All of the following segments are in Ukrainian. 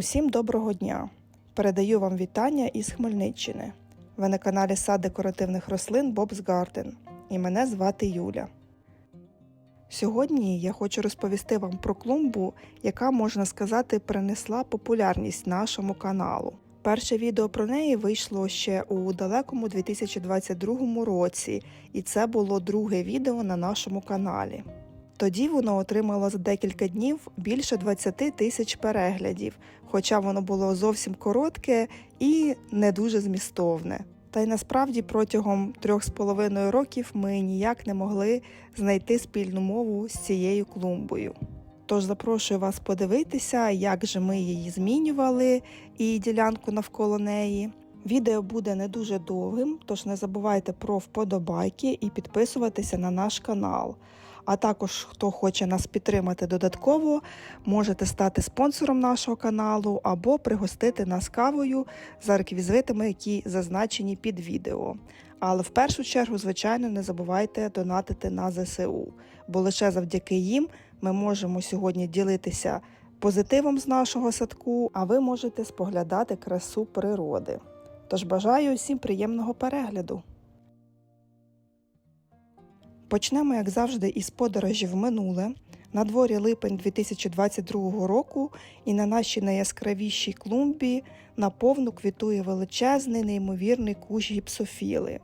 Усім доброго дня! Передаю вам вітання із Хмельниччини. Ви на каналі Сад декоративних рослин Bob's Garden і мене звати Юля. Сьогодні я хочу розповісти вам про клумбу, яка, можна сказати, принесла популярність нашому каналу. Перше відео про неї вийшло ще у далекому 2022 році, і це було друге відео на нашому каналі. Тоді воно отримало за декілька днів більше 20 тисяч переглядів, хоча воно було зовсім коротке і не дуже змістовне. Та й насправді протягом трьох з половиною років ми ніяк не могли знайти спільну мову з цією клумбою. Тож запрошую вас подивитися, як же ми її змінювали і ділянку навколо неї. Відео буде не дуже довгим, тож не забувайте про вподобайки і підписуватися на наш канал. А також, хто хоче нас підтримати додатково, можете стати спонсором нашого каналу або пригостити нас кавою за реквізитами, які зазначені під відео. Але в першу чергу, звичайно, не забувайте донатити на ЗСУ, бо лише завдяки їм ми можемо сьогодні ділитися позитивом з нашого садку, а ви можете споглядати красу природи. Тож бажаю всім приємного перегляду. Почнемо, як завжди, із подорожі в минуле. На дворі липень 2022 року, і на нашій найяскравішій клумбі наповну квітує величезний, неймовірний кущ гіпсофіли.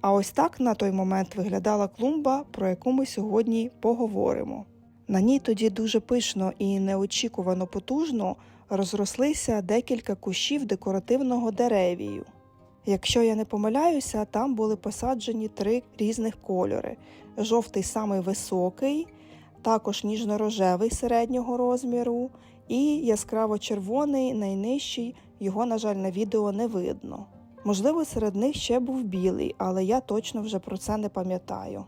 А ось так на той момент виглядала клумба, про яку ми сьогодні поговоримо. На ній тоді дуже пишно і неочікувано потужно розрослися декілька кущів декоративного деревію. Якщо я не помиляюся, там були посаджені три різних кольори: жовтий самий високий, також ніжно-рожевий середнього розміру, і яскраво-червоний найнижчий, його, на жаль, на відео не видно. Можливо, серед них ще був білий, але я точно вже про це не пам'ятаю.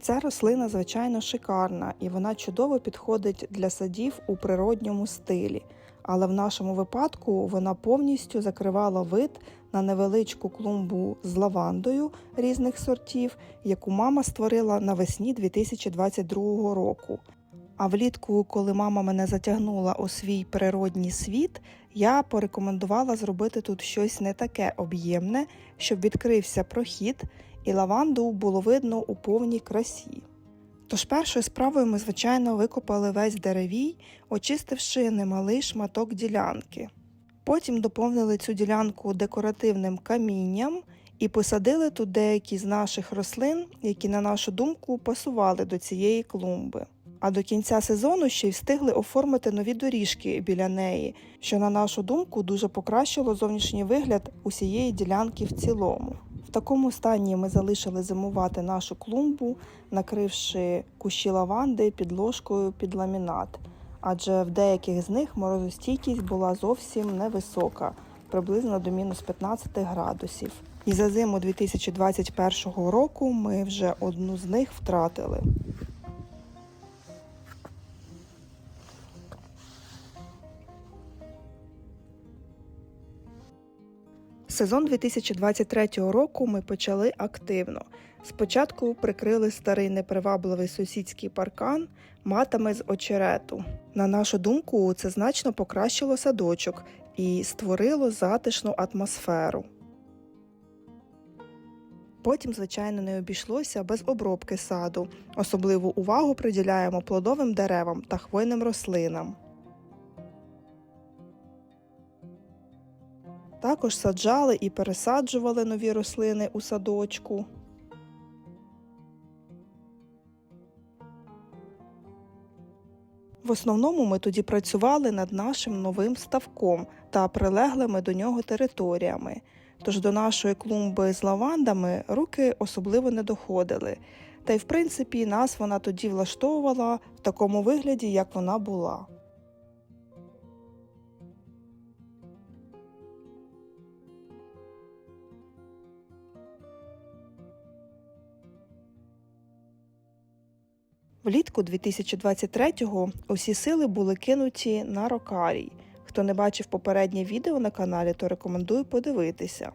Ця рослина, звичайно, шикарна і вона чудово підходить для садів у природньому стилі, але в нашому випадку вона повністю закривала вид на невеличку клумбу з лавандою різних сортів, яку мама створила навесні 2022 року. А влітку, коли мама мене затягнула у свій природній світ, я порекомендувала зробити тут щось не таке об'ємне, щоб відкрився прохід, і лаванду було видно у повній красі. Тож першою справою ми, звичайно, викопали весь деревій, очистивши немалий шматок ділянки. Потім доповнили цю ділянку декоративним камінням і посадили тут деякі з наших рослин, які, на нашу думку, пасували до цієї клумби. А до кінця сезону ще й встигли оформити нові доріжки біля неї, що, на нашу думку, дуже покращило зовнішній вигляд усієї ділянки в цілому. Такому стані ми залишили зимувати нашу клумбу, накривши кущі лаванди підложкою під ламінат, адже в деяких з них морозостійкість була зовсім невисока, приблизно до мінус 15 градусів. І за зиму 2021 року ми вже одну з них втратили. Сезон 2023 року ми почали активно. Спочатку прикрили старий непривабливий сусідський паркан матами з очерету. На нашу думку, це значно покращило садочок і створило затишну атмосферу. Потім, звичайно, не обійшлося без обробки саду. Особливу увагу приділяємо плодовим деревам та хвойним рослинам. Також саджали і пересаджували нові рослини у садочку. В основному ми тоді працювали над нашим новим ставком та прилеглими до нього територіями. Тож до нашої клумби з лавандами руки особливо не доходили. Та й в принципі нас вона тоді влаштовувала в такому вигляді, як вона була. Влітку 2023-го усі сили були кинуті на рокарій. Хто не бачив попереднє відео на каналі, то рекомендую подивитися.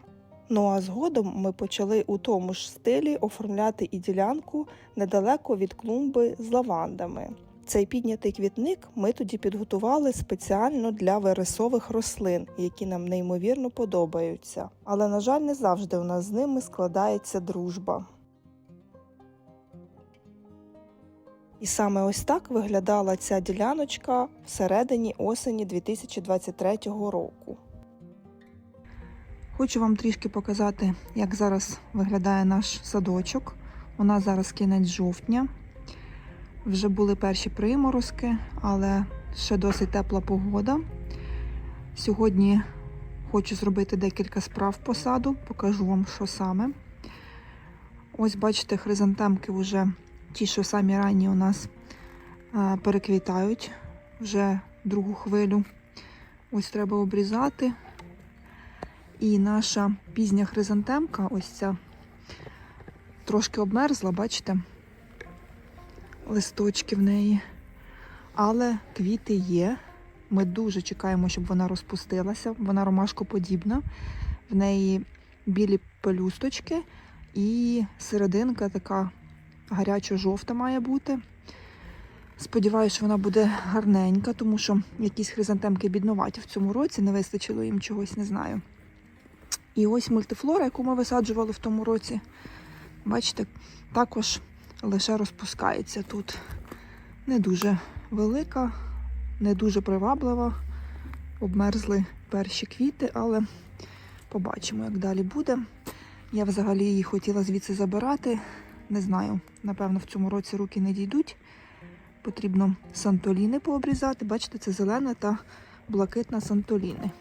Ну а згодом ми почали у тому ж стилі оформляти і ділянку недалеко від клумби з лавандами. Цей піднятий квітник ми тоді підготували спеціально для вересових рослин, які нам неймовірно подобаються. Але, на жаль, не завжди у нас з ними складається дружба. І саме ось так виглядала ця діляночка всередині осені 2023 року. Хочу вам трішки показати, як зараз виглядає наш садочок. У нас зараз кінець жовтня. Вже були перші приморозки, але ще досить тепла погода. Сьогодні хочу зробити декілька справ по саду, покажу вам, що саме. Ось, бачите, хризантемки вже ті, що самі ранні у нас е, переквітають вже другу хвилю. Ось треба обрізати. І наша пізня хризантемка, ось ця, трошки обмерзла, бачите? Листочки в неї. Але квіти є. Ми дуже чекаємо, щоб вона розпустилася. Вона ромашкоподібна. В неї білі пелюсточки і серединка така гарячо-жовта має бути. Сподіваюся, що вона буде гарненька, тому що якісь хризантемки біднуваті в цьому році, не вистачило їм чогось, не знаю. І ось мультифлора, яку ми висаджували в тому році, бачите, також лише розпускається тут. Не дуже велика, не дуже приваблива. Обмерзли перші квіти, але побачимо, як далі буде. Я взагалі її хотіла звідси забирати. Не знаю, напевно, в цьому році руки не дійдуть. Потрібно сантоліни пообрізати. Бачите, це зелена та блакитна сантоліни.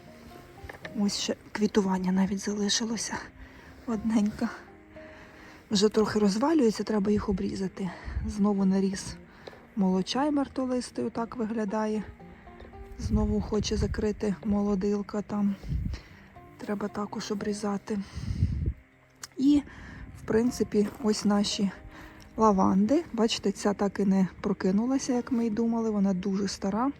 Ось ще квітування навіть залишилося одненька. Вже трохи розвалюється, треба їх обрізати. Знову наріс молочай мертолистий, отак виглядає. Знову хоче закрити молодилка там. Треба також обрізати. І, принципі, ось наші лаванди. Бачите, ця так і не прокинулася, як ми й думали. Вона дуже стара.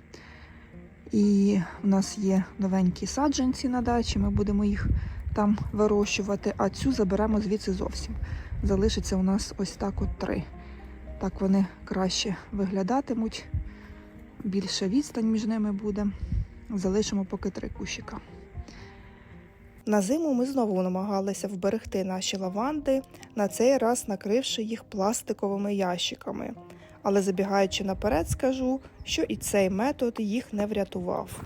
І в нас є новенькі саджанці на дачі, ми будемо їх там вирощувати, а цю заберемо звідси зовсім. Залишиться у нас ось так от три. Так вони краще виглядатимуть. Більша відстань між ними буде. Залишимо поки три кущика. На зиму ми знову намагалися вберегти наші лаванди, на цей раз накривши їх пластиковими ящиками. Але забігаючи наперед, скажу, що і цей метод їх не врятував.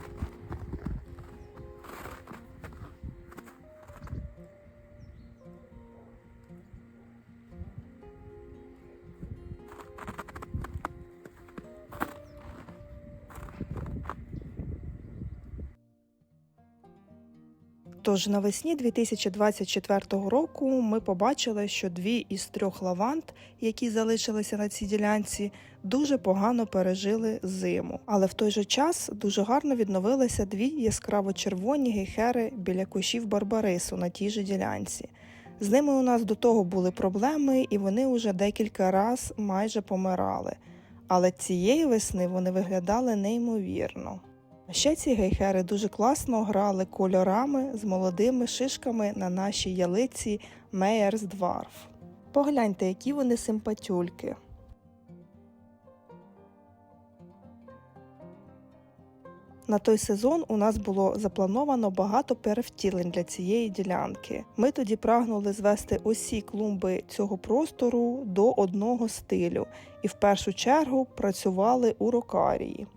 Тож навесні 2024 року ми побачили, що дві із трьох лаванд, які залишилися на цій ділянці, дуже погано пережили зиму. Але в той же час дуже гарно відновилися дві яскраво червоні гейхери біля кущів барбарису на тій же ділянці. З ними у нас до того були проблеми, і вони уже декілька раз майже помирали. Але цієї весни вони виглядали неймовірно. Ще ці гейхери дуже класно грали кольорами з молодими шишками на нашій ялиці Мейерс Дварф. Погляньте, які вони симпатюльки. На той сезон у нас було заплановано багато перевтілень для цієї ділянки. Ми тоді прагнули звести усі клумби цього простору до одного стилю і в першу чергу працювали у рокарії.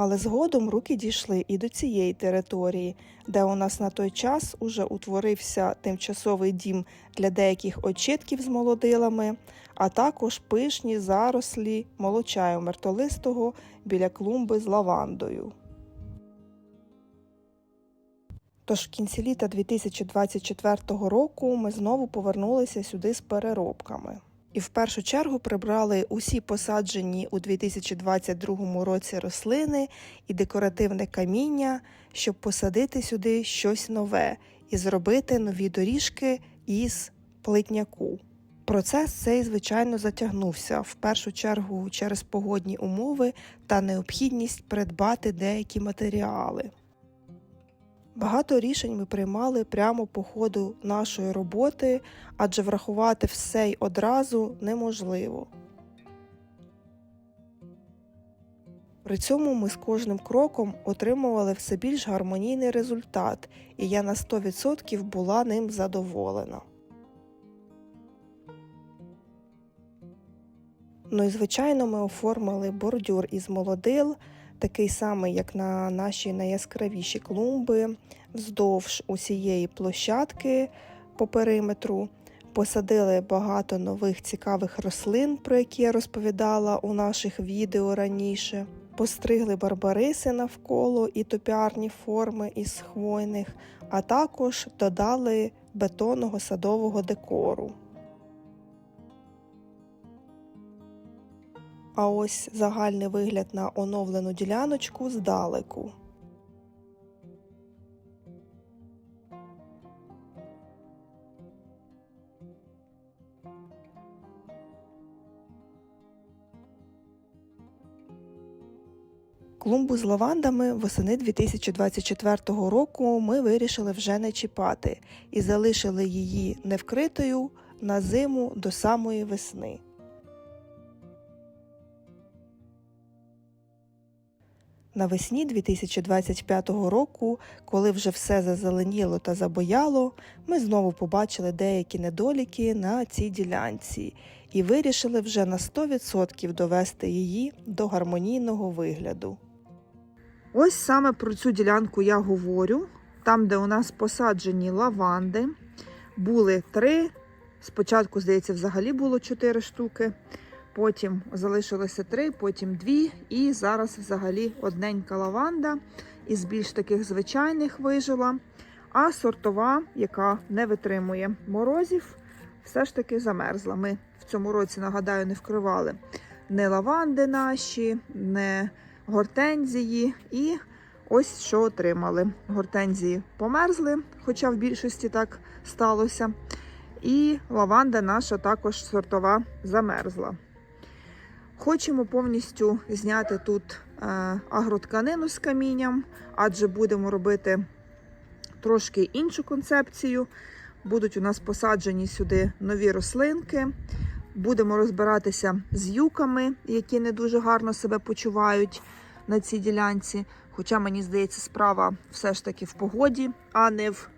Але згодом руки дійшли і до цієї території, де у нас на той час уже утворився тимчасовий дім для деяких очітків з молодилами, а також пишні зарослі молочаю мертолистого біля клумби з лавандою. Тож в кінці літа 2024 року ми знову повернулися сюди з переробками. І в першу чергу прибрали усі посаджені у 2022 році рослини і декоративне каміння, щоб посадити сюди щось нове і зробити нові доріжки із плитняку. Процес цей, звичайно, затягнувся в першу чергу через погодні умови та необхідність придбати деякі матеріали. Багато рішень ми приймали прямо по ходу нашої роботи, адже врахувати все й одразу неможливо. При цьому ми з кожним кроком отримували все більш гармонійний результат, і я на 100% була ним задоволена. Ну і звичайно, ми оформили бордюр із молодил, такий самий, як на наші найяскравіші клумби, вздовж усієї площадки по периметру. Посадили багато нових цікавих рослин, про які я розповідала у наших відео раніше. Постригли барбариси навколо і топіарні форми із хвойних, а також додали бетонного садового декору. А ось загальний вигляд на оновлену діляночку здалеку. Клумбу з лавандами восени 2024 року ми вирішили вже не чіпати і залишили її невкритою на зиму до самої весни. Навесні 2025 року, коли вже все зазеленіло та забояло, ми знову побачили деякі недоліки на цій ділянці і вирішили вже на 100% довести її до гармонійного вигляду. Ось саме про цю ділянку я говорю. Там, де у нас посаджені лаванди, були три. Спочатку, здається, взагалі було чотири штуки. Потім залишилося три, потім дві, і зараз взагалі одненька лаванда із більш таких звичайних вижила. А сортова, яка не витримує морозів, все ж таки замерзла. Ми в цьому році, нагадаю, не вкривали не лаванди наші, не гортензії. І ось що отримали. Гортензії померзли, хоча в більшості так сталося. І лаванда наша також сортова замерзла. Хочемо повністю зняти тут е, агротканину з камінням, адже будемо робити трошки іншу концепцію. Будуть у нас посаджені сюди нові рослинки. Будемо розбиратися з юками, які не дуже гарно себе почувають на цій ділянці. Хоча, мені здається, справа все ж таки в погоді, а не в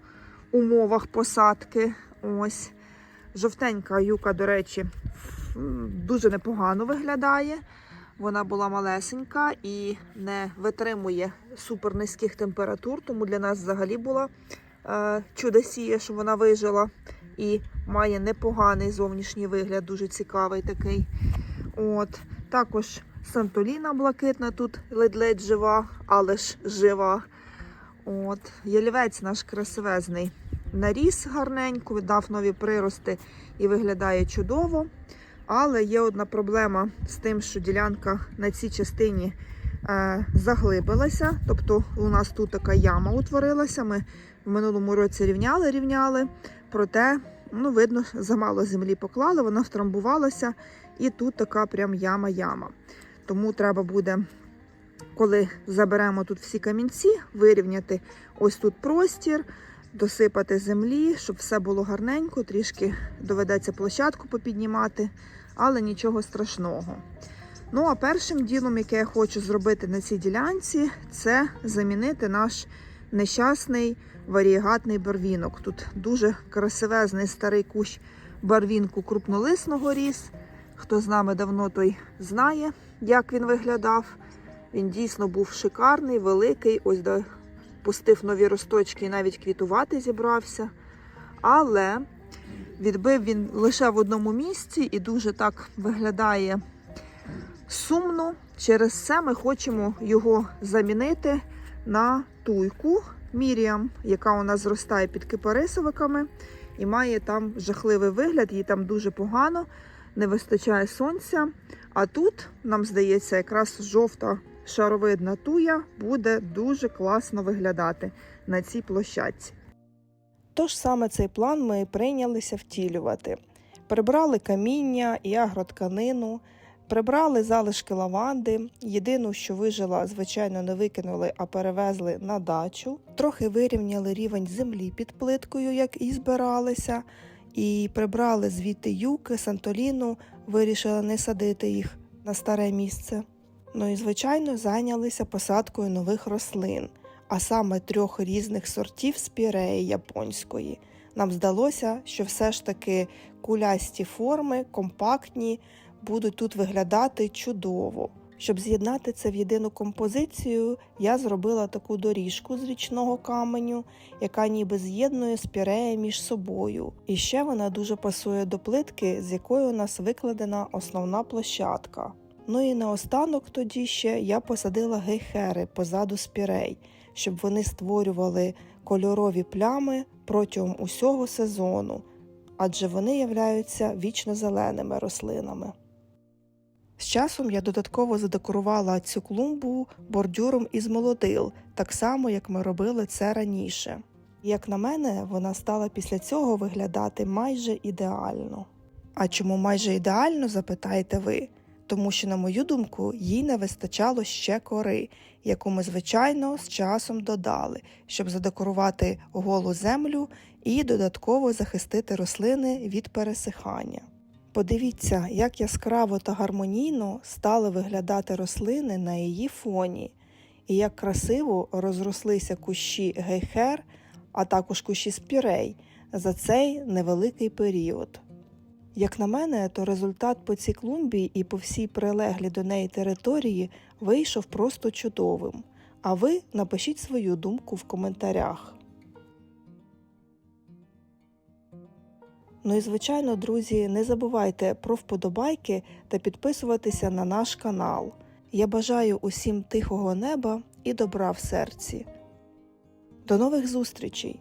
умовах посадки. Ось. Жовтенька юка, до речі, дуже непогано виглядає. Вона була малесенька і не витримує супер низьких температур, тому для нас взагалі була е, чудосія, що вона вижила і має непоганий зовнішній вигляд, дуже цікавий такий. От. Також Сантоліна блакитна тут ледь-ледь жива, але ж жива. От. Ялівець наш красивезний наріс гарненько, дав нові прирости і виглядає чудово. Але є одна проблема з тим, що ділянка на цій частині е, заглибилася. Тобто у нас тут така яма утворилася. Ми в минулому році рівняли, рівняли, проте, ну, видно, замало землі поклали, вона втрамбувалася, і тут така прям яма-яма. Тому треба буде, коли заберемо тут всі камінці, вирівняти ось тут простір досипати землі, щоб все було гарненько, трішки доведеться площадку попіднімати, але нічого страшного. Ну, а першим ділом, яке я хочу зробити на цій ділянці, це замінити наш нещасний варієгатний барвінок. Тут дуже красивезний старий кущ барвінку крупнолисного ріс. Хто з нами давно, той знає, як він виглядав. Він дійсно був шикарний, великий. Ось до пустив нові росточки і навіть квітувати зібрався. Але відбив він лише в одному місці і дуже так виглядає сумно. Через це ми хочемо його замінити на туйку Міріам, яка у нас зростає під кипарисовиками і має там жахливий вигляд, їй там дуже погано, не вистачає сонця. А тут, нам здається, якраз жовта шаровидна туя буде дуже класно виглядати на цій площадці. Тож саме цей план ми прийнялися втілювати. Прибрали каміння і агротканину, Прибрали залишки лаванди. Єдину, що вижила, звичайно, не викинули, а перевезли на дачу. Трохи вирівняли рівень землі під плиткою, як і збиралися, і прибрали звідти юки, сантоліну, вирішили не садити їх на старе місце. Ну і, звичайно, зайнялися посадкою нових рослин, а саме трьох різних сортів спіреї японської. Нам здалося, що все ж таки кулясті форми, компактні, будуть тут виглядати чудово. Щоб з'єднати це в єдину композицію, я зробила таку доріжку з річного каменю, яка ніби з'єднує спіреї між собою. І ще вона дуже пасує до плитки, з якої у нас викладена основна площадка. Ну і наостанок тоді ще я посадила гейхери позаду спірей, щоб вони створювали кольорові плями протягом усього сезону, адже вони являються вічно зеленими рослинами. З часом я додатково задекорувала цю клумбу бордюром із молодил, так само як ми робили це раніше. Як на мене, вона стала після цього виглядати майже ідеально. А чому майже ідеально, запитаєте ви? Тому що, на мою думку, їй не вистачало ще кори, яку ми, звичайно, з часом додали, щоб задекорувати голу землю і додатково захистити рослини від пересихання. Подивіться, як яскраво та гармонійно стали виглядати рослини на її фоні, і як красиво розрослися кущі гейхер, а також кущі спірей за цей невеликий період. Як на мене, то результат по цій клумбі і по всій прилеглій до неї території вийшов просто чудовим. А ви напишіть свою думку в коментарях. Ну і звичайно, друзі, не забувайте про вподобайки та підписуватися на наш канал. Я бажаю усім тихого неба і добра в серці. До нових зустрічей!